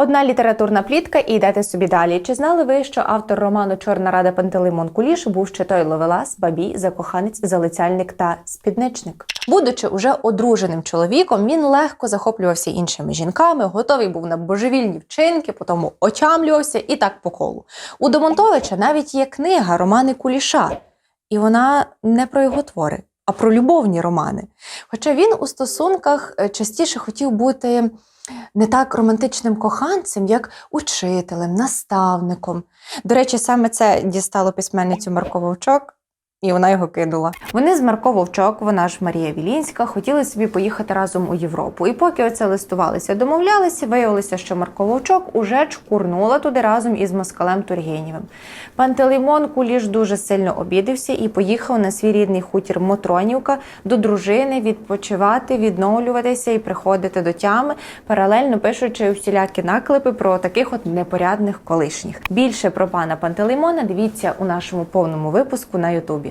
Одна літературна плітка і йдете собі далі. Чи знали ви, що автор роману Чорна рада Пантелеймон Куліш був ще той ловелас, бабій, закоханець, залицяльник та спідничник? Будучи уже одруженим чоловіком, він легко захоплювався іншими жінками, готовий був на божевільні вчинки, потім очамлювався і так по колу. У Домонтовича навіть є книга Романи Куліша, і вона не про його твори, а про любовні романи. Хоча він у стосунках е, частіше хотів бути не так романтичним коханцем, як учителем, наставником. До речі, саме це дістало письменницю Марко Вовчок. І вона його кинула. Вони з Марко Вовчок, вона ж Марія Вілінська, хотіли собі поїхати разом у Європу. І поки оце листувалися, домовлялися, виявилося, що Марко Вовчок уже чкурнула туди разом із москалем Тургенєвим. Пантелеймон Куліш дуже сильно обідився і поїхав на свій рідний хутір Мотронівка до дружини відпочивати, відновлюватися і приходити до тями, паралельно пишучи всілякі наклепи про таких от непорядних колишніх. Більше про пана Пантелеймона дивіться у нашому повному випуску на Ютубі.